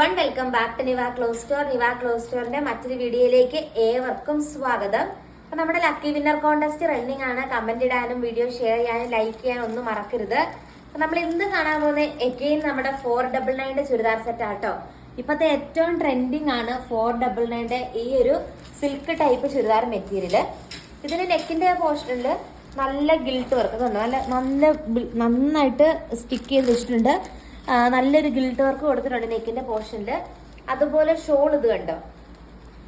One welcome back to Niva clothes store. Niva clothes സ്റ്റോറിന്റെ മറ്റൊരു വീഡിയോയിലേക്ക് ഏവർക്കും സ്വാഗതം. അപ്പൊ നമ്മുടെ ലക്കി വിന്നർ കോൺടെസ്റ്റ് റണ്ണിംഗ് ആണ്. കമന്റ് ഇടാനും വീഡിയോ ഷെയർ ചെയ്യാനും ലൈക്ക് ചെയ്യാനും ഒന്നും മറക്കരുത്. നമ്മൾ ഇന്ന് കാണാൻ പോകുന്നത് എഗെയിൻ നമ്മുടെ ഫോർ ഡബിൾ നയൻറെ ചുരിദാർ സെറ്റ് ആട്ടോ. ഇപ്പത്തെ ഏറ്റവും ട്രെൻഡിങ് ആണ് ഫോർ ഡബിൾ നയൻറെ ഈ ഒരു സിൽക്ക് ടൈപ്പ് ചുരിദാർ മെറ്റീരിയൽ ഇതിന് നെക്കിന്റെ പോർഷനിൽ നല്ല ഗിൽട്ട് വർക്ക് നല്ല നല്ല നന്നായിട്ട് സ്റ്റിക്ക് ചെയ്ത് വെച്ചിട്ടുണ്ട്. നല്ലൊരു ഗിൽഡ് വർക്ക് കൊടുത്തിട്ടുണ്ട് നെക്കിന്റെ പോർഷനിൽ അതുപോലെ ഷോൾ ഇത് കണ്ടോ?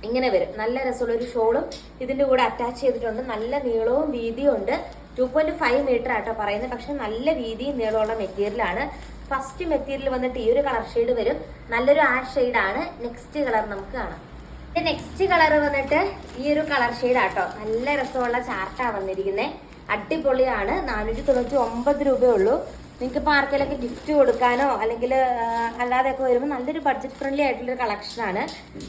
ഇങ്ങനെ വരും. നല്ല രസമുള്ള ഒരു ഷോളും ഇതിന്റെ കൂടെ അറ്റാച്ച് ചെയ്തിട്ടുണ്ട്. നല്ല നീളവും വീതിയും ഉണ്ട്. ടു പോയിന്റ് ഫൈവ് മീറ്റർ ആട്ടോ പറയുന്നത്. പക്ഷെ നല്ല വീതിയും നീളമുള്ള മെറ്റീരിയലാണ് ഫസ്റ്റ് മെറ്റീരിയൽ വന്നിട്ട് ഈ ഒരു കളർ ഷെയ്ഡ് വരും. നല്ലൊരു ആഷ് ആണ്. നെക്സ്റ്റ് കളർ നമുക്ക് കാണാം. നെക്സ്റ്റ് കളർ വന്നിട്ട് ഈ ഒരു കളർ ഷെയ്ഡ് ആട്ടോ. നല്ല രസമുള്ള ചാർട്ടാണ് വന്നിരിക്കുന്നത് അടിപൊളിയാണ്. നാനൂറ്റി തൊണ്ണൂറ്റി ഒമ്പത് രൂപയേ ഉള്ളൂ. നിങ്ങൾക്ക് ഇപ്പോൾ ആർക്കെങ്കിലൊക്കെ ഗിഫ്റ്റ് കൊടുക്കാനോ അല്ലെങ്കിൽ അല്ലാതെയൊക്കെ വരുമ്പോൾ നല്ലൊരു ബഡ്ജറ്റ് ഫ്രണ്ട്ലി ആയിട്ടുള്ളൊരു കളക്ഷനാണ്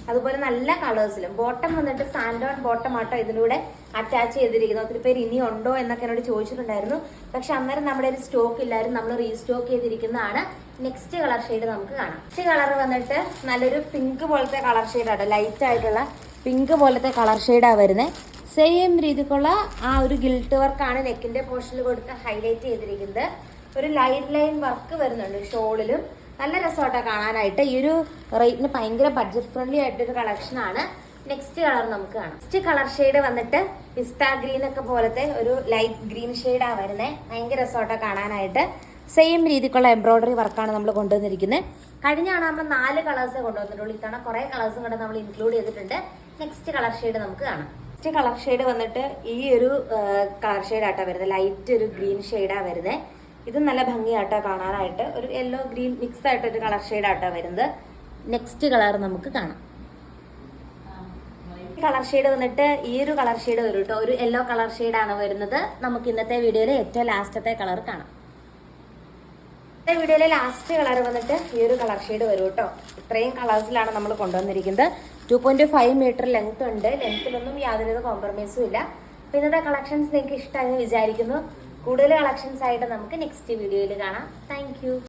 അതുപോലെ നല്ല കളേഴ്സിലും ബോട്ടം വന്നിട്ട് സാൻഡോൺ ബോട്ടം ആട്ടോ ഇതിലൂടെ അറ്റാച്ച് ചെയ്തിരിക്കുന്നത്. ഒത്തിരി പേര് ഇനി ഉണ്ടോ എന്നൊക്കെ എന്നോട് ചോദിച്ചിട്ടുണ്ടായിരുന്നു. പക്ഷെ അന്നേരം നമ്മുടെ ഒരു സ്റ്റോക്ക് ഇല്ലായിരുന്നു. നമ്മൾ റീസ്റ്റോക്ക് ചെയ്തിരിക്കുന്നതാണ്. നെക്സ്റ്റ് കളർ ഷെയ്ഡ് നമുക്ക് കാണാം. നെക്സ്റ്റ് കളർ വന്നിട്ട് നല്ലൊരു പിങ്ക് പോലത്തെ കളർ ഷെയ്ഡാണ് ലൈറ്റ് ആയിട്ടുള്ള പിങ്ക് പോലത്തെ കളർ ഷെയ്ഡാണ് വരുന്നത് സെയിം രീതിക്കുള്ള ആ ഒരു ഗിൽട്ട് വർക്കാണ് നെക്കിന്റെ പോർഷനിൽ കൊടുത്ത് ഹൈലൈറ്റ് ചെയ്തിരിക്കുന്നത്. ഒരു ലൈറ്റ് ലൈൻ വർക്ക് വരുന്നുണ്ട് ഷോളിലും. നല്ല രസമായിട്ടാ കാണാനായിട്ട്. ഈ ഒരു റേറ്റിന് ഭയങ്കര ബഡ്ജറ്റ് ഫ്രണ്ട്ലി ആയിട്ടൊരു കളക്ഷനാണ് നെക്സ്റ്റ് കളർ നമുക്ക് കാണാം. നെക്സ്റ്റ് കളർ ഷെയ്ഡ് വന്നിട്ട് പിസ്ത ഗ്രീൻ ഒക്കെ പോലത്തെ ഒരു ലൈറ്റ് ഗ്രീൻ ഷെയ്ഡാ വരുന്നത് ഭയങ്കര രസമായിട്ടാ കാണാനായിട്ട്. സെയിം രീതിക്കുള്ള എംബ്രോയിഡറി വർക്കാണ് നമ്മൾ കൊണ്ടുവന്നിരിക്കുന്നത് കഴിഞ്ഞ തവണ നമ്മൾ നാല് കളേഴ്സ് കൊണ്ടുവന്നിട്ടുള്ളൂ. ഇത്തവണ കുറേ കളേഴ്സും കൂടെ നമ്മൾ ഇൻക്ലൂഡ് ചെയ്തിട്ടുണ്ട്. നെക്സ്റ്റ് കളർ ഷെയ്ഡ് നമുക്ക് കാണാം. നെക്സ്റ്റ് കളർ ഷെയ്ഡ് വന്നിട്ട് ഈ ഒരു കളർ ഷെയ്ഡായിട്ടാണ് വരുന്നത് ലൈറ്റ് ഒരു ഗ്രീൻ ഷെയ്ഡാണ് വരുന്നത് ഇത് നല്ല ഭംഗിയാട്ടോ കാണാനായിട്ട്. ഒരു യെല്ലോ ഗ്രീൻ മിക്സ് ആയിട്ട് ഒരു കളർ ഷെയ്ഡായിട്ടാ വരുന്നത്. നെക്സ്റ്റ് കളർ നമുക്ക് കാണാം. കളർ ഷെയ്ഡ് വന്നിട്ട് ഈ ഒരു കളർ ഷെയ്ഡ് വരും കേട്ടോ ഒരു യെല്ലോ കളർ ഷെയ്ഡാണ് വരുന്നത്. നമുക്ക് ഇന്നത്തെ വീഡിയോയിലെ ഏറ്റവും ലാസ്റ്റത്തെ കളർ കാണാം. ഇന്നത്തെ വീഡിയോയിലെ ലാസ്റ്റ് കളർ വന്നിട്ട് ഈ ഒരു കളർ ഷെയ്ഡ് വരും കേട്ടോ ഇത്രയും കളേഴ്സിലാണ് നമ്മൾ കൊണ്ടുവന്നിരിക്കുന്നത്. Two point five metre length ഉണ്ട്. ലെങ്ത്തിലൊന്നും യാതൊരു കോംപ്രമൈസും ഇല്ല. അപ്പൊ ഇന്നത്തെ കളക്ഷൻസ് നിങ്ങൾക്ക് ഇഷ്ടമായി വിചാരിക്കുന്നു. കൂടുതൽ കളക്ഷൻസ് ആയിട്ട് നമുക്ക് നെക്സ്റ്റ് വീഡിയോയിൽ കാണാം. താങ്ക്